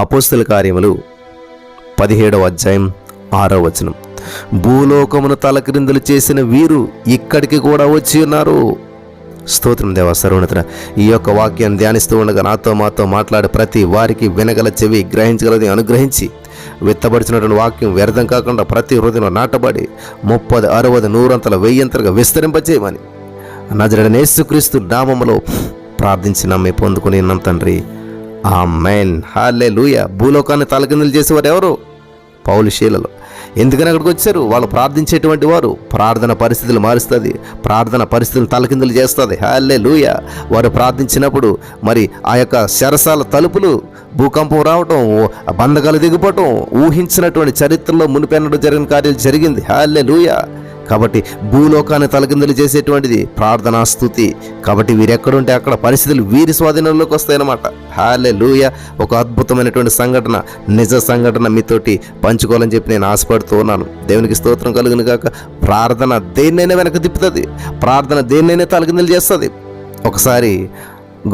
అపోస్తుల కార్యములు పదిహేడవ అధ్యాయం ఆరో వచనం. భూలోకమును తలక్రిందులు చేసిన వీరు ఇక్కడికి కూడా వచ్చి ఉన్నారు. స్తోత్రం దేవ సర్వోన్నతుడ ఈ యొక్క వాక్యాన్ని ధ్యానిస్తూ ఉండగా నాతో మాతో మాట్లాడే ప్రతి వారికి వినగల చెవి గ్రహించగలది అనుగ్రహించి విత్తబడిచినటువంటి వాక్యం వ్యర్థం కాకుండా ప్రతి హృదయంలో నాటబడి ముప్పది అరవది నూరంతల వెయ్యంతలుగా విస్తరింపచేయమని. నజరడనేసుక్రీస్తు నామములో ప్రార్థించి నమ్మి పొందుకుని ఉన్నాం తండ్రి. ఆ మెయిన్ హాలే లూయ భూలోకాన్ని తలకిందులు చేసేవారు ఎవరు? పౌలు ఎందుకని అక్కడికి వచ్చారు? వాళ్ళు ప్రార్థించేటువంటి వారు. ప్రార్థన పరిస్థితులు మారుస్తుంది. ప్రార్థన పరిస్థితులు తలకిందులు చేస్తుంది. హాలే లూయ వారు ప్రార్థించినప్పుడు మరి ఆ యొక్క శరసాల తలుపులు భూకంపం రావటం బంధకాలు దిగిపోవటం ఊహించినటువంటి చరిత్రలో మునిపెన్నడం జరిగిన కార్యాలు జరిగింది. హాలే లూయ కాబట్టి భూలోకాన్ని తలకిందులు చేసేటువంటిది ప్రార్థనా స్థుతి. కాబట్టి వీరెక్కడుంటే అక్కడ పరిస్థితులు వీరి స్వాధీనంలోకి వస్తాయన్నమాట. హాలే లూయ ఒక అద్భుతమైనటువంటి సంఘటన. నిజ సంఘటన మీతోటి పంచుకోవాలని చెప్పి నేను ఆశపడుతూ ఉన్నాను. దేవునికి స్తోత్రం కలుగును కాక ప్రార్థన దేన్నైనా వెనక తిప్పుతుంది. ప్రార్థన దేన్నైనా తలకిందులు చేస్తుంది. ఒకసారి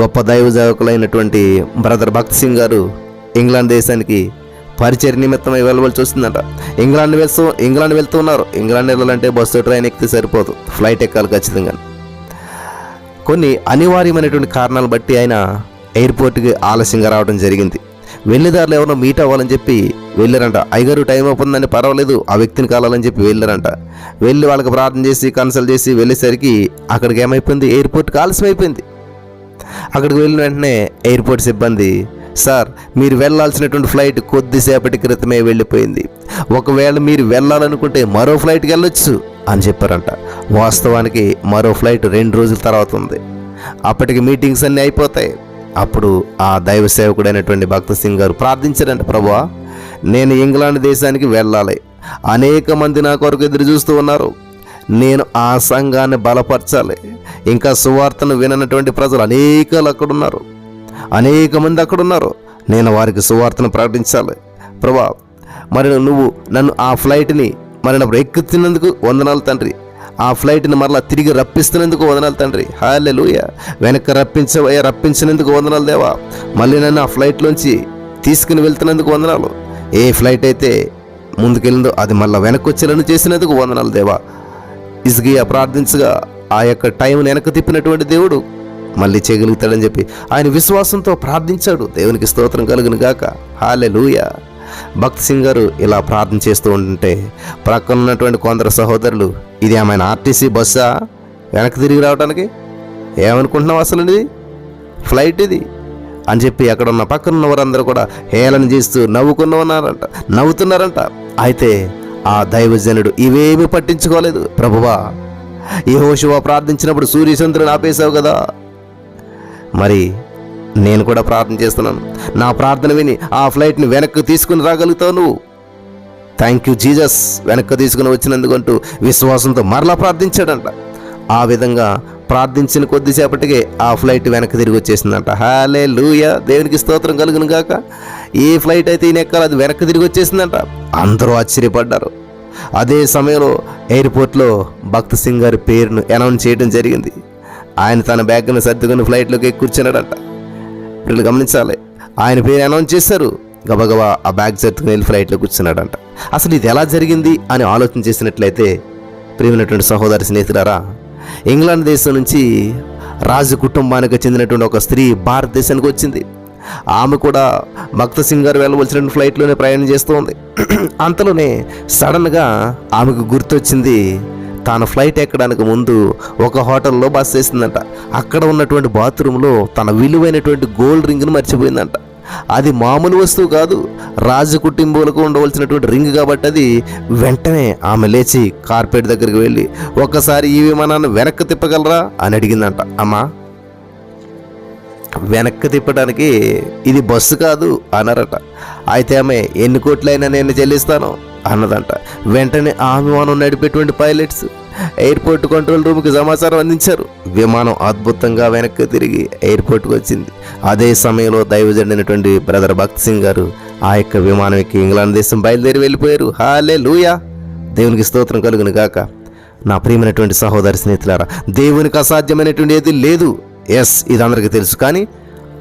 గొప్ప దైవ బ్రదర్ భక్త్ సింగ్ గారు ఇంగ్లాండ్ దేశానికి పరిచయ నిమిత్తమై వెళ్ళవలసి వస్తుందంట ఇంగ్లాండ్ వెళ్తూ ఇంగ్లాండ్ వెళ్తూ ఉన్నారు. ఇంగ్లాండ్ వెళ్ళాలంటే బస్సు ట్రైన్ ఎక్కితే సరిపోదు. ఫ్లైట్ ఎక్కాలి ఖచ్చితంగా. కొన్ని అనివార్యమైనటువంటి కారణాలు బట్టి ఆయన ఎయిర్పోర్ట్కి ఆలస్యంగా రావడం జరిగింది. వెళ్ళేదారులు ఎవరో మీట్ అవ్వాలని చెప్పి వెళ్ళారంట. అయ్యగారు టైం అవుతుందని పర్వాలేదు. ఆ వ్యక్తిని కావాలని చెప్పి వెళ్ళారంట. వెళ్ళి వాళ్ళకి ప్రార్థన చేసి కన్సల్ట్ చేసి వెళ్ళేసరికి అక్కడికి ఏమైపోయింది? ఎయిర్పోర్ట్కి ఆలస్యం అయిపోయింది అక్కడికి వెళ్ళిన వెంటనే ఎయిర్పోర్ట్ సిబ్బంది సార్ మీరు వెళ్ళాల్సినటువంటి ఫ్లైట్ కొద్దిసేపటి క్రితమే వెళ్ళిపోయింది. ఒకవేళ మీరు వెళ్ళాలనుకుంటే మరో ఫ్లైట్కి వెళ్ళొచ్చు అని చెప్పారంట. వాస్తవానికి మరో ఫ్లైట్ రెండు రోజుల తర్వాత ఉంది. అప్పటికి మీటింగ్స్ అన్నీ అయిపోతాయి. అప్పుడు ఆ దైవ సేవకుడైనటువంటి భక్త సింగ్ గారు ప్రార్థించారంట ప్రభువా నేను ఇంగ్లాండ్ దేశానికి వెళ్ళాలి. అనేక మంది నా కొరకు ఎదురు చూస్తూ ఉన్నారు. నేను ఆ సంఘాన్ని బలపరచాలి. ఇంకా సువార్తను విననటువంటి ప్రజలు అనేకలు అక్కడ ఉన్నారు అనేక మంది అక్కడ ఉన్నారు నేను వారికి సువార్తను ప్రకటించాలి ప్రభా మరి నువ్వు నన్ను ఆ ఫ్లైట్ని మరి నప్పుడు ఎక్కుతున్నందుకు వందనాలు తండ్రి. ఆ ఫ్లైట్ని మరలా తిరిగి రప్పిస్తున్నందుకు వందనాలు తండ్రి. హాలే లూయ వెనక్కి రప్పించవయ్యా రప్పించినందుకు వందనాలు దేవా. మళ్ళీ నన్ను ఆ ఫ్లైట్లోంచి తీసుకుని వెళ్తున్నందుకు వందనాలు. ఏ ఫ్లైట్ అయితే ముందుకెళ్ళిందో అది మళ్ళీ వెనక్కి వచ్చేలను చేసినందుకు వందనాలు దేవా. ఇసుగియా ప్రార్థించగా ఆ యొక్క టైం వెనక్కి తిప్పినటువంటి దేవుడు మళ్ళీ చేయగలుగుతాడని చెప్పి ఆయన విశ్వాసంతో ప్రార్థించాడు. దేవునికి స్తోత్రం కలుగును గాక. హాలే లూయ భక్త్ సింగ్ గారు ఇలా ప్రార్థన చేస్తూ ఉంటుంటే ప్రక్కన ఉన్నటువంటి కొందరు సహోదరులు ఇది ఆమె ఆర్టీసీ బస్సా? వెనక్కి తిరిగి రావడానికి ఏమనుకుంటున్నావు అసలు ఇది ఫ్లైట్ ఇది? అని చెప్పి అక్కడ ఉన్న పక్కన ఉన్న వారందరూ కూడా హేళన చేస్తూ నవ్వుకున్న ఉన్నారంట నవ్వుతున్నారంట. అయితే ఆ దైవజనుడు ఇవేమీ పట్టించుకోలేదు. ప్రభువా యెహోషువ ప్రార్థించినప్పుడు సూర్యచంద్రుని ఆపేశావు కదా. మరి నేను కూడా ప్రార్థన చేస్తున్నాను. నా ప్రార్థన విని ఆ ఫ్లైట్ని వెనక్కి తీసుకుని రాగలుగుతావు నువ్వు థ్యాంక్ యూ జీజస్ వెనక్కి తీసుకుని వచ్చినందుకంటూ విశ్వాసంతో మరలా ప్రార్థించాడంట. ఆ విధంగా ప్రార్థించిన కొద్దిసేపటికే ఆ ఫ్లైట్ వెనక్కి తిరిగి వచ్చేసిందంట. హాలే లూయ దేవునికి స్తోత్రం కలుగును గాక. ఏ ఫ్లైట్ అయితే ఈయన ఎక్కాలో అది వెనక్కి తిరిగి వచ్చేసిందంట. అందరూ ఆశ్చర్యపడ్డారు. అదే సమయంలో ఎయిర్పోర్ట్లో భక్త్ సింగ్ గారి పేరును అనౌన్స్ చేయడం జరిగింది. ఆయన తన బ్యాగ్ను సర్దుకుని ఫ్లైట్లోకి కూర్చున్నాడట. వీళ్ళు గమనించాలి. ఆయన పేరు అనౌన్స్ చేశారు. గబగబా ఆ బ్యాగ్ సర్దుకుని వెళ్ళి ఫ్లైట్లో కూర్చున్నాడంట. అసలు ఇది ఎలా జరిగింది అని ఆలోచన చేసినట్లయితే ప్రియమైనటువంటి సహోదరి స్నేహితులారా ఇంగ్లాండ్ దేశం నుంచి రాజు కుటుంబానికి చెందినటువంటి ఒక స్త్రీ భారతదేశానికి వచ్చింది. ఆమె కూడా భక్త సింగ్ గారు వెళ్ళవలసిన ఫ్లైట్లోనే ప్రయాణం చేస్తూ ఉంది అంతలోనే సడన్గా ఆమెకు గుర్తొచ్చింది తాను ఫ్లైట్ ఎక్కడానికి ముందు ఒక హోటల్లో బస్ చేసిందంట అక్కడ ఉన్నటువంటి బాత్రూంలో తన విలువైనటువంటి గోల్డ్ రింగ్ను మర్చిపోయిందంట. అది మామూలు వస్తువు కాదు రాజు కుటుంబాలకు ఉండవలసినటువంటి రింగ్ కాబట్టి అది వెంటనే ఆమె లేచి కార్పెట్ దగ్గరికి వెళ్ళి ఒక్కసారి ఈ విమానాన్ని వెనక్కి తిప్పగలరా? అని అడిగిందంట. అమ్మా వెనక్కి తిప్పడానికి ఇది బస్సు కాదు అన్నారట. అయితే ఆమె ఎన్ని కోట్లైనా నేను చెల్లిస్తాను. అన్నదంట. వెంటనే ఆ విమానం నడిపేటువంటి పైలట్స్ ఎయిర్పోర్ట్ కంట్రోల్ రూమ్కి సమాచారం అందించారు. విమానం అద్భుతంగా వెనక్కి తిరిగి ఎయిర్పోర్ట్కి వచ్చింది. అదే సమయంలో దైవజండినటువంటి బ్రదర్ భక్త్ సింగ్ గారు ఆ యొక్క విమానం ఎక్కి ఇంగ్లాండ్ దేశం బయలుదేరి వెళ్ళిపోయారు. హాలే లూయా దేవునికి స్తోత్రం కలుగును గాక. నా ప్రియమైనటువంటి సహోదరి స్నేహితులారా దేవునికి అసాధ్యమైనటువంటి ఏది లేదు. ఎస్ ఇది అందరికీ తెలుసు. కానీ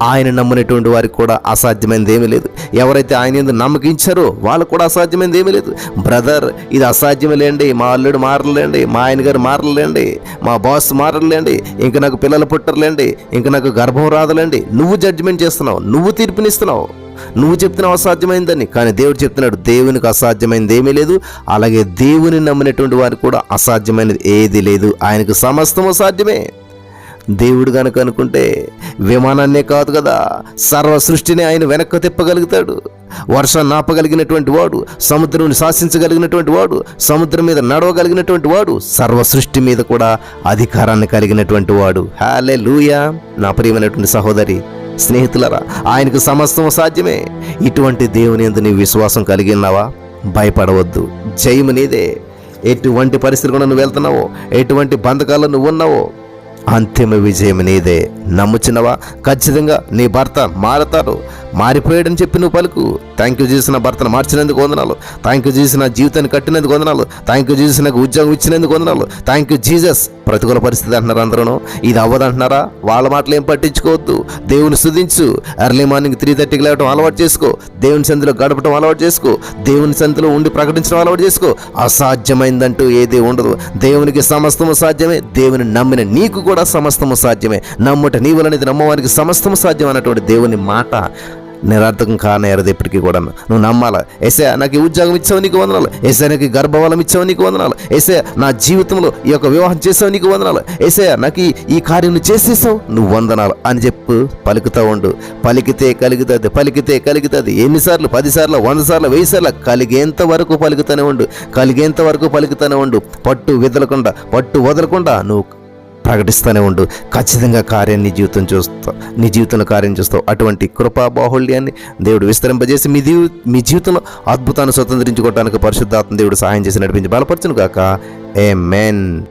ఆయన నమ్మినటువంటి వారికి కూడా అసాధ్యమైనది ఏమీ లేదు. ఎవరైతే ఆయన ఎందుకు నమ్మకించారో వాళ్ళకు కూడా అసాధ్యమైనది ఏమీ లేదు. బ్రదర్ ఇది అసాధ్యమే లేండి. మా అల్లుడు మారలేండి మా ఆయన గారు మారలేండి మా బాస్ మారలేండి ఇంక నాకు పిల్లలు పుట్టరులేండి ఇంక నాకు గర్భం రాదులేండి నువ్వు జడ్జిమెంట్ చేస్తున్నావు. నువ్వు తీర్పునిస్తున్నావు. నువ్వు చెప్తున్నావు అసాధ్యమైందని. కానీ దేవుడు చెప్తున్నాడు దేవునికి అసాధ్యమైనది ఏమీ లేదు. అలాగే దేవుని నమ్మినటువంటి వారికి కూడా అసాధ్యమైనది ఏది లేదు. ఆయనకు సమస్తము సాధ్యమే దేవుడు గనుక అనుకుంటే విమానాన్నే కాదు కదా సర్వ సృష్టిని ఆయన వెనక్కు తిప్పగలుగుతాడు. వర్షం నాపగలిగినటువంటి వాడు సముద్రం శాసించగలిగినటువంటి వాడు సముద్రం మీద నడవగలిగినటువంటి వాడు సర్వ సృష్టి మీద కూడా అధికారాన్ని కలిగినటువంటి వాడు. హాలే లూయా నా ప్రియమైనటువంటి సహోదరి స్నేహితులరా ఆయనకు సమస్తం సాధ్యమే. ఇటువంటి దేవుని ఎందు నీ విశ్వాసం కలిగి ఉన్నావా? భయపడవద్దు. జయము నీదే. ఎటువంటి పరిస్థితులు నువ్వు వెళ్తున్నావో? ఎటువంటి బంధకాల్లో నువ్వు ఉన్నావో? అంతిమ విజయం నీదే. నమ్ముచినవా ఖచ్చితంగా నీ భర్త మారతాడు. మారిపోయాడని చెప్పి నువ్వు పలుకు. థ్యాంక్ యూ చేసిన భర్తను మార్చినందుకు వందనాలు. థ్యాంక్ యూ చేసిన జీవితాన్ని కట్టినందుకు వందనాలు. థ్యాంక్ యూ చేసిన ఉద్యోగం ఇచ్చినందుకు వందనాలు. థ్యాంక్ యూ జీజస్ ప్రతికూల పరిస్థితి అంటున్నారు అందరూ ఇది అవ్వదంటున్నారా? వాళ్ళ మాటలు ఏం పట్టించుకోవద్దు. దేవుని సుధించు ఎర్లీ మార్నింగ్ త్రీ థర్టీకి లేవడం అలవాటు చేసుకో. దేవుని సంధిలో గడపడం అలవాటు చేసుకో. దేవుని సంధిలో ఉండి ప్రకటించడం అలవాటు చేసుకో. అసాధ్యమైందంటూ ఏది ఉండదు. దేవునికి సమస్తము సాధ్యమే. దేవుని నమ్మిన నీకు కూడా సమస్తము సాధ్యమే. నమ్ముట నీవులనేది నమ్మవానికి సమస్తము సాధ్యం అన్నటువంటి దేవుని మాట. నిరర్థకం కానేరదు ఎప్పటికీ కూడా నువ్వు నమ్మాలా? ఎసే నాకు ఉద్యోగం ఇచ్చావు నీకు వందనాలు. ఎసే నాకు ఈ గర్భవలం ఇచ్చావు నీకు వందనాలు. ఎసే నా జీవితంలో ఈ యొక్క వివాహం చేసావు నీకు వందనాలు. ఎసే నాకు ఈ కార్యం నువ్వు చేసేసావు నువ్వు వందనాలు అని చెప్పు. పలుకుతూ ఉండు. పలికితే కలుగుతుంది పలికితే కలుగుతుంది. ఎన్నిసార్లు? పదిసార్లు? వంద సార్లు వెయ్యి సార్లు కలిగేంత వరకు పలుకుతూనే ఉండు. కలిగేంత వరకు పలుకుతూనే ఉండు. పట్టు విదలకుండా పట్టు వదలకుండా నువ్వు ప్రకటిస్తూనే ఉండు. ఖచ్చితంగా కార్యం నీ జీవితం చూస్తా నీ జీవితంలో కార్యం చూస్తావు. అటువంటి కృపా బాహుళ్యాన్ని దేవుడు విస్తరింపజేసి మీ జీవి మీ జీవితంలో అద్భుతాన్ని స్వతంత్రించుకోవడానికి పరిశుద్ధాత్మ దేవుడు సహాయం చేసి నడిపించి బలపరచును కాక ఏ మెన్